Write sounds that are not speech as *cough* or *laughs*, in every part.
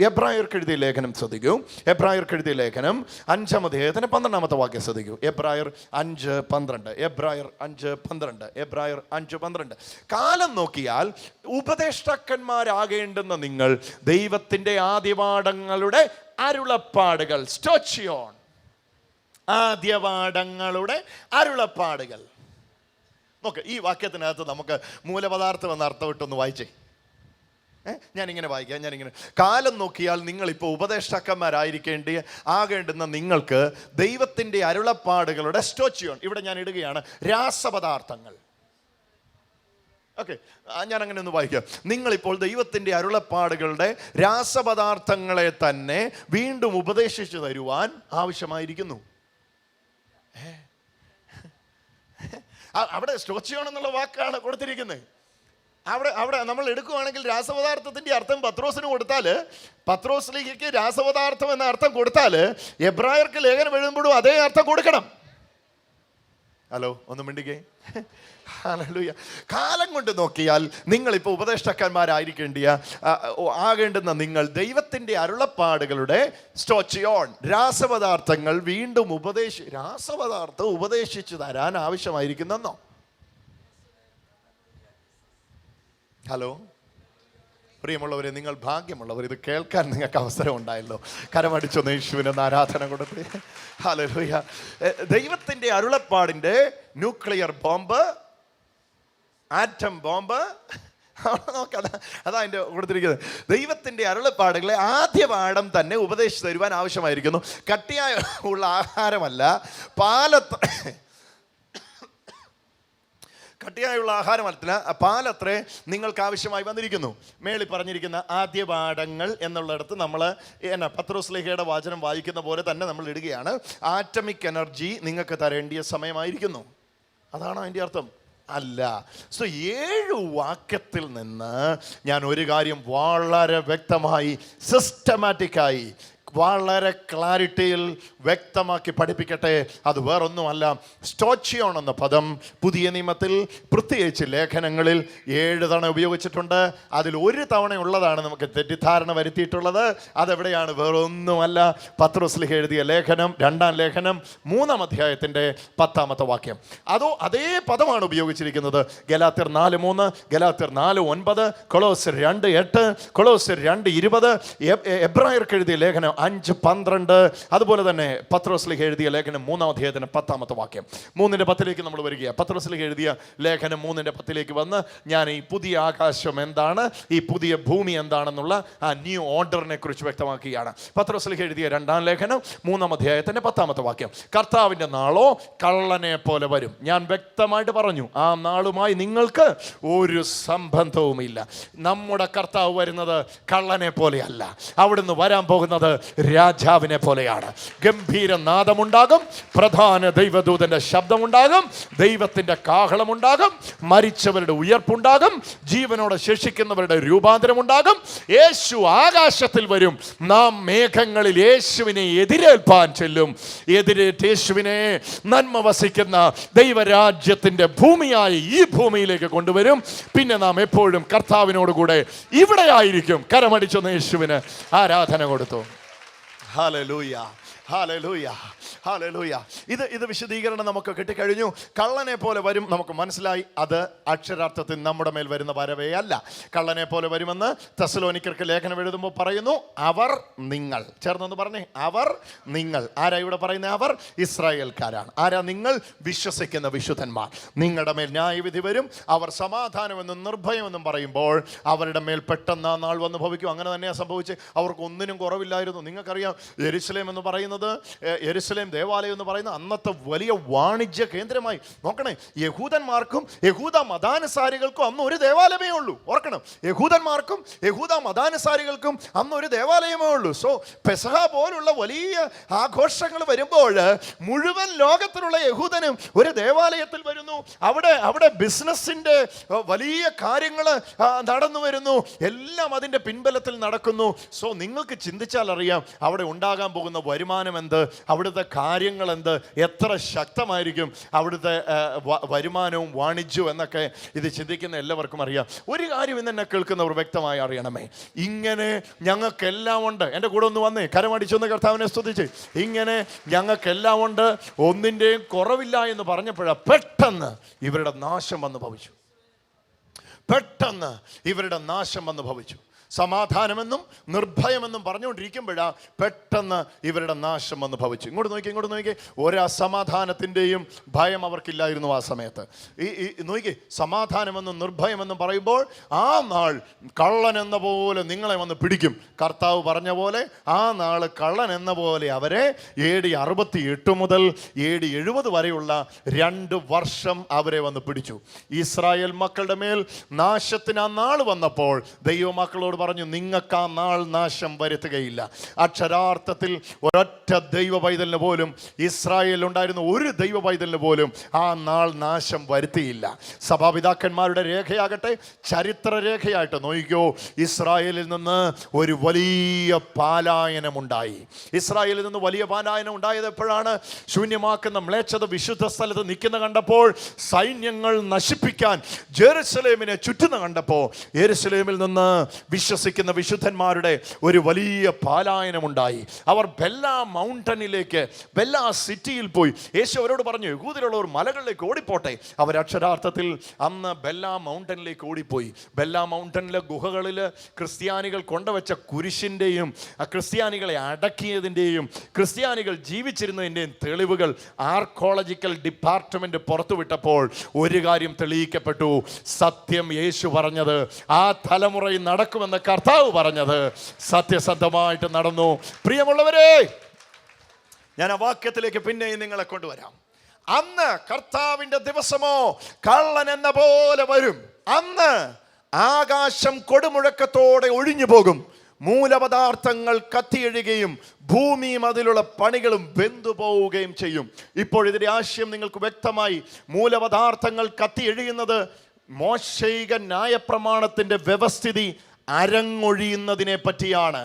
എബ്രായർക്ക് എഴുതിയ ലേഖനം ശ്രദ്ധിക്കൂ. എബ്രായർക്ക് എഴുതിയ ലേഖനം അഞ്ചാം അധ്യായത്തിന് പന്ത്രണ്ടാമത്തെ വാക്യം ശ്രദ്ധിക്കൂ. എബ്രായർ അഞ്ച് പന്ത്രണ്ട്. എബ്രായർ അഞ്ച് പന്ത്രണ്ട്. എബ്രായർ അഞ്ച് പന്ത്രണ്ട്. കാലം നോക്കിയാൽ ഉപദേഷ്ടാക്കന്മാരാകേണ്ടുന്ന നിങ്ങൾ ദൈവത്തിന്റെ ആദ്യപാഠങ്ങളുടെ അരുളപ്പാടുകൾ. സ്റ്റോച്ചിയോൺ. ആദ്യപാഠങ്ങളുടെ അരുളപ്പാടുകൾ. നോക്ക് ഈ വാക്യത്തിനകത്ത് നമുക്ക് മൂലപദാർത്ഥം എന്ന അർത്ഥം ഇട്ടൊന്ന് വായിച്ചേ? ഞാനിങ്ങനെ വായിക്കാം ഞാനിങ്ങനെ. കാലം നോക്കിയാൽ നിങ്ങളിപ്പോൾ ഉപദേഷ്ടാക്കന്മാരായിരിക്കേണ്ടി ആകേണ്ടുന്ന നിങ്ങൾക്ക് ദൈവത്തിന്റെ അരുളപ്പാടുകളുടെ സ്റ്റോച്ചിയോൺ ഇവിടെ ഞാൻ ഇടുകയാണ് രാസപദാർത്ഥങ്ങൾ. ഓക്കെ ഞാൻ അങ്ങനെ ഒന്ന് വായിക്കാം. നിങ്ങളിപ്പോൾ ദൈവത്തിന്റെ അരുളപ്പാടുകളുടെ രാസപദാർത്ഥങ്ങളെ തന്നെ വീണ്ടും ഉപദേശിച്ചു തരുവാൻ ആവശ്യമായിരിക്കുന്നു? *laughs* അവിടെ സ്റ്റോച്ചിയോൺ എന്നുള്ള വാക്കാണ് കൊടുത്തിരിക്കുന്നത്. അവിടെ അവിടെ നമ്മൾ എടുക്കുകയാണെങ്കിൽ രാസപദാർത്ഥത്തിന്റെ അർത്ഥം പത്രോസിന് കൊടുത്താൽ പത്രോസിലേക്ക് രാസപദാർത്ഥം എന്ന അർത്ഥം കൊടുത്താൽ എബ്രായർക്ക് ലേഖനം എഴുതുമ്പോഴും അതേ അർത്ഥം കൊടുക്കണം. ഹലോ ഒന്ന് മിണ്ടിക്കേ. കാലം കൊണ്ട് നോക്കിയാൽ നിങ്ങളിപ്പോൾ ഉപദേഷ്ടാക്കന്മാരായിരിക്കേണ്ടിയ ആകേണ്ടുന്ന നിങ്ങൾ ദൈവത്തിന്റെ അരുളപ്പാടുകളുടെ സ്റ്റോച്ചിയോൺ. രാസപദാർത്ഥങ്ങൾ വീണ്ടും ഉപദേശി രാസപദാർത്ഥം ഉപദേശിച്ചു തരാൻ ആവശ്യമായിരിക്കുന്നെന്നോ? ഹലോ. പ്രിയമുള്ളവരെ നിങ്ങൾ ഭാഗ്യമുള്ളവർ. ഇത് കേൾക്കാൻ നിങ്ങൾക്ക് അവസരം ഉണ്ടായല്ലോ. കരമടിച്ചൊന്ന് യേശുവിന് ആരാധന കൊടുത്ത്. ഹല്ലേലൂയ. എ, ദൈവത്തിന്റെ അരുളപ്പാടിന്റെ ന്യൂക്ലിയർ ബോംബ് ആറ്റം ബോംബ്. അതാ എന്റെ കൊടുത്തിരിക്കുന്നത്. ദൈവത്തിന്റെ അരുളപ്പാടുകളെ ആദ്യ പാഠം തന്നെ ഉപദേശിച്ചു തരുവാൻ ആവശ്യമായിരിക്കുന്നു. കട്ടിയായ ഉള്ള ആഹാരമല്ല പാലത്ത് കട്ടിയായുള്ള ആഹാരമല്ല പാലത്രേ നിങ്ങൾക്ക് ആവശ്യമായി വന്നിരിക്കുന്നു. മേളി പറഞ്ഞിരിക്കുന്ന ആദ്യ പാഠങ്ങൾ എന്നുള്ളിടത്ത് നമ്മൾ എന്നാ പത്രോസ്ലേഹയുടെ വാചനം വായിക്കുന്ന പോലെ തന്നെ നമ്മൾ ഇടുകയാണ്. ആറ്റമിക് എനർജി നിങ്ങൾക്ക് തരേണ്ടിയ സമയമായിരിക്കുന്നു. അതാണോ അതിന്റെ അർത്ഥം? അല്ല. സോ ഏഴ് വാക്യത്തിൽ നിന്ന് ഞാൻ ഒരു കാര്യം വളരെ വ്യക്തമായി സിസ്റ്റമാറ്റിക്കായി വളരെ ക്ലാരിറ്റിയിൽ വ്യക്തമാക്കി പഠിപ്പിക്കട്ടെ. അത് വേറൊന്നുമല്ല. സ്റ്റോച്ചിയോൺ എന്ന പദം പുതിയ നിയമത്തിൽ പ്രത്യേകിച്ച് ലേഖനങ്ങളിൽ ഏഴ് തവണ ഉപയോഗിച്ചിട്ടുണ്ട്. അതിൽ ഒരു തവണ ഉള്ളതാണ് നമുക്ക് തെറ്റിദ്ധാരണ വരുത്തിയിട്ടുള്ളത്. അതെവിടെയാണ്? വേറൊന്നുമല്ല. പത്രോസ്ലിഹ എഴുതിയ ലേഖനം രണ്ടാം ലേഖനം മൂന്നാം അധ്യായത്തിന്റെ പത്താമത്തെ വാക്യം. അതോ അതേ പദമാണ് ഉപയോഗിച്ചിരിക്കുന്നത്. ഗലാത്തിർ നാല് മൂന്ന് ഗലാത്തിർ നാല് ഒൻപത് കൊളോസർ രണ്ട് എട്ട് കൊളോസർ രണ്ട് ഇരുപത്. എബ്രായർക്ക് എഴുതിയ ലേഖനം അഞ്ച് പന്ത്രണ്ട്. അതുപോലെ തന്നെ പത്രോസ്ലിഹ എഴുതിയ ലേഖനം മൂന്നാം അധ്യായത്തിന് പത്താമത്തെ വാക്യം. മൂന്നിന്റെ പത്തിലേക്ക് നമ്മൾ വരിക. പത്രോസ്ലിഹ എഴുതിയ ലേഖനം മൂന്നിന്റെ പത്തിലേക്ക് വന്ന് ഞാൻ ഈ പുതിയ ആകാശം എന്താണ്? ഈ പുതിയ ഭൂമി എന്താണെന്നുള്ള ആ ന്യൂ ഓർഡറിനെ കുറിച്ച് വ്യക്തമാക്കുകയാണ്. പത്രോസ്ലിഹ എഴുതിയ രണ്ടാം ലേഖനം മൂന്നാം അധ്യായത്തിന്റെ പത്താമത്തെ വാക്യം. കർത്താവിന്റെ നാളോ കള്ളനെ പോലെ വരും. ഞാൻ വ്യക്തമായിട്ട് പറഞ്ഞു ആ നാളുമായി നിങ്ങൾക്ക് ഒരു സംബന്ധവുമില്ല. നമ്മുടെ കർത്താവ് വരുന്നത് കള്ളനെ പോലെയല്ല. അവിടുന്ന് വരാൻ പോകുന്നത് രാജാവിനെ പോലെയാണ്. ഗംഭീര നാദമുണ്ടാകും പ്രധാന ദൈവദൂതന്റെ ശബ്ദമുണ്ടാകും ദൈവത്തിന്റെ കാഹളമുണ്ടാകും മരിച്ചവരുടെ ഉയർപ്പുണ്ടാകും ജീവനോടെ ശേഷിക്കുന്നവരുടെ രൂപാന്തരമുണ്ടാകും. യേശു ആകാശത്തിൽ വരും. നാം മേഘങ്ങളിൽ യേശുവിനെ എതിരേൽപ്പാൻ ചെല്ലും. എതിരേറ്റ് യേശുവിനെ നന്മ വസിക്കുന്ന ദൈവരാജ്യത്തിന്റെ ഭൂമിയായി ഈ ഭൂമിയിലേക്ക് കൊണ്ടുവരും. പിന്നെ നാം എപ്പോഴും കർത്താവിനോടുകൂടെ ഇവിടെ ആയിരിക്കും കരമടിച്ചൊന്ന് യേശുവിന് ആരാധന കൊടുത്തു. ഹാലലൂയ ഹാലലൂയ ഹാലലൂയ ഇത് ഇത് വിശദീകരണം നമുക്ക് കിട്ടിക്കഴിഞ്ഞു. കള്ളനെ പോലെ വരും നമുക്ക് മനസ്സിലായി. അത് അക്ഷരാർത്ഥത്തിൽ നമ്മുടെ മേൽ വരുന്ന വരവേ അല്ല കള്ളനെ പോലെ വരുമെന്ന് തെസലോനിക്കർക്ക് ലേഖനം എഴുതുമ്പോൾ പറയുന്നു അവർ നിങ്ങൾ. ചേർന്നൊന്ന് പറഞ്ഞേ അവർ നിങ്ങൾ. ആരാ ഇവിടെ പറയുന്ന അവർ ഇസ്രായേൽക്കാരാണ്. ആരാ നിങ്ങൾ? വിശ്വസിക്കുന്ന വിശുദ്ധന്മാർ. നിങ്ങളുടെ മേൽ ന്യായവിധി വരും. അവർ സമാധാനമെന്നും നിർഭയമെന്നും പറയുമ്പോൾ അവരുടെ മേൽ പെട്ടെന്ന് ആ നാൾ വന്ന് ഭവിക്കും. അങ്ങനെ തന്നെയാണ് സംഭവിച്ച് അവർക്ക് ഒന്നിനും കുറവില്ലായിരുന്നു. നിങ്ങൾക്കറിയാം എരുസലേം എന്ന് പറയുന്നത് എരുസലേം ദേവാലയം എന്ന് പറയുന്നത് അന്നത്തെ വലിയ വാണിജ്യ കേന്ദ്രമായി. നോക്കണേ യഹൂദന്മാർക്കും യഹൂദ മതാനുസാരികൾക്കും അന്ന് ഒരു ദേവാലയമേ ഉള്ളൂ. ഓർക്കണം യഹൂദന്മാർക്കും യഹൂദ മതാനുസാരികൾക്കും അന്ന് ഒരു ദേവാലയമേ ഉള്ളൂ. സോ പെസഹ പോലുള്ള വലിയ ആഘോഷങ്ങൾ വരുമ്പോൾ മുഴുവൻ ലോകത്തിലുള്ള യഹൂദനും ഒരു ദേവാലയത്തിൽ വരുന്നു. അവിടെ അവിടെ ബിസിനസ്സിന്റെ വലിയ കാര്യങ്ങൾ നടന്നു വരുന്നു. എല്ലാം അതിന്റെ പിൻബലത്തിൽ നടക്കുന്നു. സോ നിങ്ങൾക്ക് ചിന്തിച്ചാൽ അറിയാം അവിടെ ഉണ്ടാകാൻ പോകുന്ന വരുമാനം എന്ത്? അവിടുത്തെ കാര്യങ്ങൾ എന്ത് എത്ര ശക്തമായിരിക്കും അവിടുത്തെ വരുമാനവും വാണിജ്യവും എന്നൊക്കെ ഇത് ചിന്തിക്കുന്ന എല്ലാവർക്കും അറിയാം. ഒരു കാര്യം ഇന്ന് കേൾക്കുന്നവർ വ്യക്തമായി അറിയണമേ. ഇങ്ങനെ ഞങ്ങൾക്കെല്ലാം ഉണ്ട്. എന്റെ കൂടെ ഒന്ന് വന്നേ. കരമടിച്ചൊന്ന് കർത്താവിനെ സ്തുതിച്ച്. ഇങ്ങനെ ഞങ്ങൾക്കെല്ലാം ഉണ്ട്. ഒന്നിന്റെയും കുറവില്ല എന്ന് പറഞ്ഞപ്പോഴാണ് പെട്ടെന്ന് ഇവരുടെ നാശം വന്ന് ഭവിച്ചു. പെട്ടെന്ന് ഇവരുടെ നാശം വന്ന് ഭവിച്ചു. സമാധാനമെന്നും നിർഭയമെന്നും പറഞ്ഞുകൊണ്ടിരിക്കുമ്പോഴാ പെട്ടെന്ന് ഇവരുടെ നാശം വന്ന് ഭവിച്ചു. ഇങ്ങോട്ട് നോക്കി ഇങ്ങോട്ട് നോക്കി. ഒരു അസമാധാനത്തിന്റെയും ഭയം അവർക്കില്ലായിരുന്നു ആ സമയത്ത്. ഈ നോക്കി സമാധാനമെന്നും നിർഭയമെന്നും പറയുമ്പോൾ ആ നാൾ കള്ളൻ എന്ന പോലെ നിങ്ങളെ വന്ന് പിടിക്കും. കർത്താവ് പറഞ്ഞ പോലെ ആ നാൾ കള്ളൻ എന്ന പോലെ അവരെ എ ഡി അറുപത്തി എട്ട് മുതൽ എ ഡി എഴുപത് വരെയുള്ള രണ്ട് വർഷം അവരെ വന്ന് പിടിച്ചു. ഇസ്രായേൽ മക്കളുടെ മേൽ നാശത്തിന് ആ നാൾ വന്നപ്പോൾ ദൈവമക്കളോട് പറഞ്ഞു നിങ്ങൾക്ക് ആ നാൾ നാശം വരുത്തുകയില്ല. അക്ഷരാർത്ഥത്തിൽ ഒരൊറ്റ ദൈവ പൈതലിന് പോലും ഇസ്രായേലിൽ ഉണ്ടായിരുന്ന ഒരു ദൈവ പൈതലിന് പോലും ആ നാൾ നാശം വരുത്തിയില്ല. സഭാപിതാക്കന്മാരുടെ രേഖയാകട്ടെ ചരിത്ര രേഖയായിട്ട് നോക്കിക്കോ ഇസ്രായേലിൽ നിന്ന് ഒരു വലിയ പാലായനമുണ്ടായി. ഇസ്രായേലിൽ നിന്ന് വലിയ പാലായനം ഉണ്ടായത് എപ്പോഴാണ്? ശൂന്യമാക്കുന്ന മ്ലേച്ഛത വിശുദ്ധ സ്ഥലത്ത് നിൽക്കുന്ന കണ്ടപ്പോൾ സൈന്യങ്ങൾ നശിപ്പിക്കാൻ ജെറുസലേമിനെ ചുറ്റുന്ന കണ്ടപ്പോൾ ജെറുസലേമിൽ നിന്ന് വിശ്വസിക്കുന്ന വിശുദ്ധന്മാരുടെ ഒരു വലിയ പാലായനമുണ്ടായി. അവർ ബെല്ല മൗണ്ടനിലേക്ക് ബെല്ല സിറ്റിയിൽ പോയി. യേശു അവരോട് പറഞ്ഞു യഹൂദിലുള്ളവർ മലകളിലേക്ക് ഓടിപ്പോട്ടെ. അവർ അക്ഷരാർത്ഥത്തിൽ അന്ന് ബെല്ല മൗണ്ടനിലേക്ക് ഓടിപ്പോയി. ബെല്ല മൗണ്ടനിലെ ഗുഹകളിൽ ക്രിസ്ത്യാനികൾ കൊണ്ടുവച്ച കുരിശിന്റെയും ക്രിസ്ത്യാനികളെ അടക്കിയതിന്റെയും ക്രിസ്ത്യാനികൾ ജീവിച്ചിരുന്നതിന്റെയും തെളിവുകൾ ആർക്കോളജിക്കൽ ഡിപ്പാർട്ട്മെന്റ് പുറത്തുവിട്ടപ്പോൾ ഒരു കാര്യം തെളിയിക്കപ്പെട്ടു. സത്യം യേശു പറഞ്ഞത് ആ തലമുറയിൽ നടക്കുമെന്ന് കർത്താവ് പറഞ്ഞത് സത്യസന്ധമായിട്ട് നടന്നു. പ്രിയമുള്ളവരെ ഞാൻ ആ വാക്യത്തിലേക്ക് പിന്നെയും നിങ്ങളെ കൊണ്ടുവരാം. അന്ന് കർത്താവിന്റെ ദിവസമോ കള്ളൻ എന്ന പോലെ വരും. അന്ന് ആകാശം കൊടുമുഴക്കത്തോടെ ഒഴിഞ്ഞു പോകും. മൂലപദാർത്ഥങ്ങൾ കത്തിയെഴുകയും ഭൂമിയും അതിലുള്ള പണികളും വെന്തുപോവുകയും ചെയ്യും. ഇപ്പോൾ ഇതിന്റെ ആശയം നിങ്ങൾക്ക് വ്യക്തമായി മൂലപദാർത്ഥങ്ങൾ കത്തിയെഴുകുന്നത് മോശൈക ന്യായപ്രമാണത്തിന്റെ വ്യവസ്ഥിതി അരങ്ങൊഴിയുന്നതിനെ പറ്റിയാണ്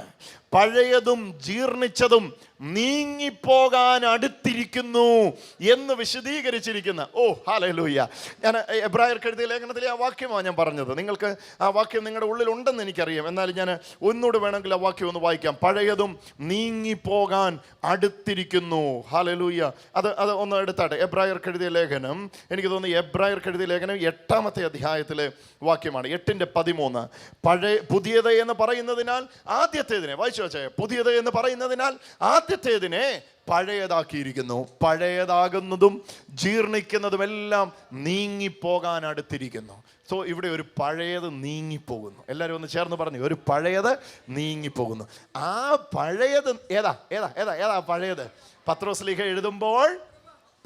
പഴയതും ജീർണിച്ചതും നീങ്ങിപ്പോകാൻ അടുത്തിരിക്കുന്നു എന്ന് വിശദീകരിച്ചിരിക്കുന്ന. ഓ ഹാലൂയ്യ ഞാൻ എബ്രായർക്ക് എഴുതിയ ലേഖനത്തിലെ ആ വാക്യമാണ് ഞാൻ പറഞ്ഞത്. നിങ്ങൾക്ക് ആ വാക്യം നിങ്ങളുടെ ഉള്ളിൽ ഉണ്ടെന്ന് എനിക്കറിയാം. എന്നാലും ഞാൻ ഒന്നുകൂടെ വേണമെങ്കിൽ ആ വാക്യം ഒന്ന് വായിക്കാം. പഴയതും നീങ്ങിപ്പോകാൻ അടുത്തിരിക്കുന്നു. ഹാലലൂയ്യ അത് അത് ഒന്ന് എടുത്താട്ടെ. എബ്രായർക്ക് എഴുതിയ ലേഖനം. എനിക്ക് തോന്നുന്നു എബ്രായർക്ക് എഴുതിയ ലേഖനം എട്ടാമത്തെ അധ്യായത്തിലെ വാക്യമാണ്. എട്ടിന്റെ പതിമൂന്ന്. പഴയ പുതിയത് എന്ന് പറയുന്നതിനാൽ ആദ്യത്തേതിനെ. വായിച്ചു വെച്ചേ പുതിയത് എന്ന് പറയുന്നതിനാൽ ആദ്യത്തേതിനെ പഴയതാക്കിയിരിക്കുന്നു. പഴയതാകുന്നതും ജീർണിക്കുന്നതുമെല്ലാം നീങ്ങിപ്പോകാൻ അടുത്തിരിക്കുന്നു. സോ ഇവിടെ ഒരു പഴയത് നീങ്ങിപ്പോകുന്നു. എല്ലാവരും ഒന്ന് ചേർന്ന് പറഞ്ഞു. ഒരു പഴയത് നീങ്ങിപ്പോകുന്നു. ആ പഴയത് ഏതാ? ഏതാ? ഏതാ? ഏതാ പഴയത്? പത്രോസ്ലിഹ എഴുതുമ്പോൾ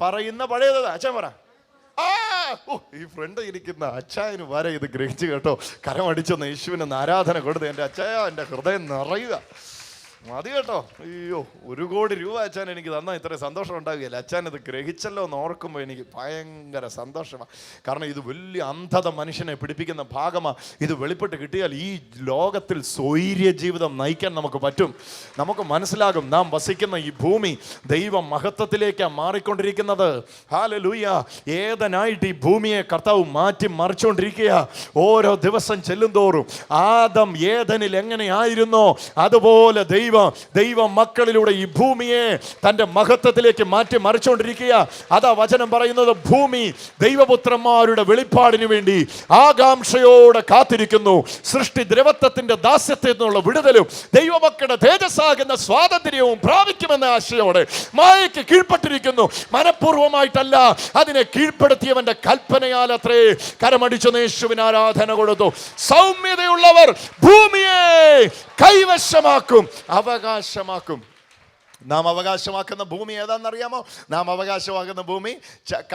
പറയുന്ന പഴയത് അച്ഛൻ പറ. ഈ ഫ്രണ്ട് ഇരിക്കുന്ന അച്ചായന് വരെ ഇത് ഗ്രഹിച്ചു കേട്ടോ. കരമടിച്ചൊന്ന് യേശുവിന് ആരാധന കൊടുത്ത് എന്റെ അച്ചായ എന്റെ ഹൃദയം നിറയുക. മതി കേട്ടോ. അയ്യോ ഒരു കോടി രൂപ അച്ഛൻ എനിക്ക് തന്നാൽ ഇത്ര സന്തോഷം ഉണ്ടാവുകയില്ല? അച്ഛൻ ഇത് ഗ്രഹിച്ചല്ലോ എന്ന് ഓർക്കുമ്പോൾ എനിക്ക് ഭയങ്കര സന്തോഷമാണ് കാരണം ഇത് വലിയ അന്ധത മനുഷ്യനെ പിടിപ്പിക്കുന്ന ഭാഗമാണ് ഇത് വെളിപ്പെട്ട് കിട്ടിയാൽ ഈ ലോകത്തിൽ സ്വൈര്യ ജീവിതം നയിക്കാൻ നമുക്ക് പറ്റും. നമുക്ക് മനസ്സിലാകും നാം വസിക്കുന്ന ഈ ഭൂമി ദൈവ മഹത്വത്തിലേക്കാണ് മാറിക്കൊണ്ടിരിക്കുന്നത്. ഹാല ലൂയ ഏതനായിട്ട് ഈ ഭൂമിയെ കർത്താവ് മാറ്റി മറിച്ചുകൊണ്ടിരിക്കുക ഓരോ ദിവസം ചെല്ലുന്തോറും ആദം ഏതനിൽ എങ്ങനെയായിരുന്നോ അതുപോലെ ദൈവം ദൈവ മക്കളിലൂടെ ഈ ഭൂമിയെ തന്റെ മഹത്വത്തിലേക്ക് മാറ്റി മറിച്ചുകൊണ്ടിരിക്കുക അതാ വചനം പറയുന്നത് ഭൂമി ദൈവപുത്രന്മാരുടെ വെളിപ്പാടിന് വേണ്ടി ആകാംക്ഷയോടെ കാത്തിരിക്കുന്നു. സൃഷ്ടി ദ്രവത്വത്തിന്റെ ദാസ്യത്തിൽ നിന്നുള്ള വിടുതലും ദൈവമക്കളുടെ തേജസ്സാകുന്ന സ്വാതന്ത്ര്യവും പ്രാപിക്കുമെന്ന ആശയോടെ മായയ്ക്ക് കീഴ്പ്പെട്ടിരിക്കുന്നു. മനഃപൂർവമായിട്ടല്ല അതിനെ കീഴ്പ്പെടുത്തിയവന്റെ കൽപ്പനയാൽ അത്രേ കരമടിച്ചു യേശുവിന് ആരാധന കൊടുത്തു. സൗമ്യതയുള്ളവർ ഭൂമിയെ കൈവശമാക്കും അവകാശമാക്കും. നാം അവകാശമാക്കുന്ന ഭൂമി ഏതാണെന്നറിയാമോ? നാം അവകാശമാക്കുന്ന ഭൂമി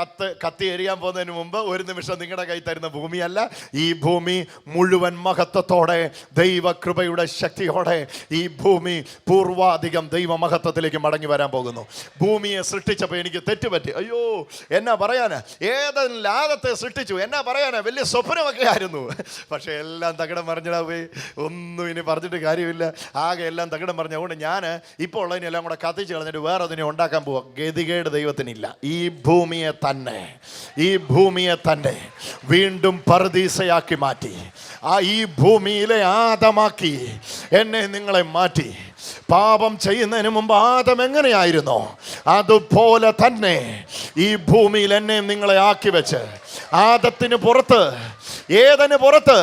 കത്ത് കത്തി എറിയാൻ പോകുന്നതിന് മുമ്പ് ഒരു നിമിഷം നിങ്ങളുടെ കൈ തരുന്ന ഭൂമിയല്ല. ഈ ഭൂമി മുഴുവൻ മഹത്വത്തോടെ ദൈവകൃപയുടെ ശക്തിയോടെ ഈ ഭൂമി പൂർവാധികം ദൈവ മഹത്വത്തിലേക്ക് മടങ്ങി വരാൻ പോകുന്നു. ഭൂമിയെ സൃഷ്ടിച്ചപ്പോൾ എനിക്ക് തെറ്റുപറ്റി. അയ്യോ എന്നാ പറയാനാ? ഏതെങ്കിലും ലാകത്തെ സൃഷ്ടിച്ചു. എന്നാ പറയാനാ? വലിയ സ്വപ്നമൊക്കെ ആയിരുന്നു. പക്ഷേ എല്ലാം തകിടം മറിഞ്ഞിടാ പോയി. ഒന്നും ഇനി പറഞ്ഞിട്ട് കാര്യമില്ല. ആകെ എല്ലാം തകിടം മറിഞ്ഞ. അതുകൊണ്ട് ഞാൻ ഇപ്പോൾ ഉള്ളതിനെല്ലാം കൂടെ കത്തിച്ച് കളഞ്ഞിട്ട് വേറെ അതിനെ ഉണ്ടാക്കാൻ പോവാ. ഗതികേട് ദൈവത്തിനില്ല. ഈ ഭൂമിയെ തന്നെ ഈ ഭൂമിയെ തന്നെ വീണ്ടും പറദീസയാക്കി മാറ്റി. ആ ഈ ഭൂമിയിലെ ആദമാക്കി എന്നെ നിങ്ങളെ മാറ്റി. പാപം ചെയ്യുന്നതിന് മുമ്പ് ആദം എങ്ങനെയായിരുന്നു? അതുപോലെ തന്നെ ഈ ഭൂമിയിൽ എന്നെ നിങ്ങളെ ആക്കി വെച്ച് ആദത്തിന് പുറത്ത് ഏതന് പുറത്ത്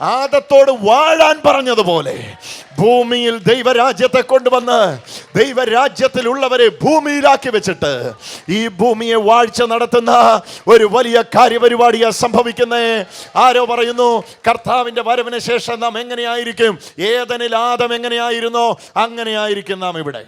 ആദത്തോട് വാഴാൻ പറഞ്ഞതുപോലെ ഭൂമിയിൽ ദൈവരാജ്യത്തെ കൊണ്ടുവന്ന് ദൈവരാജ്യത്തിലുള്ളവരെ ഭൂമിയിലാക്കി വെച്ചിട്ട് ഈ ഭൂമിയെ വാഴ്ച നടത്തുന്ന ഒരു വലിയ കാര്യപരിപാടിയാ സംഭവിക്കുന്നേ. ആരോ പറയുന്നു കർത്താവിന്റെ വരവിന് ശേഷം നാം എങ്ങനെയായിരിക്കും? ഏതനിൽ ആദം എങ്ങനെയായിരുന്നോ? അങ്ങനെയായിരിക്കും നാം ഇവിടെ.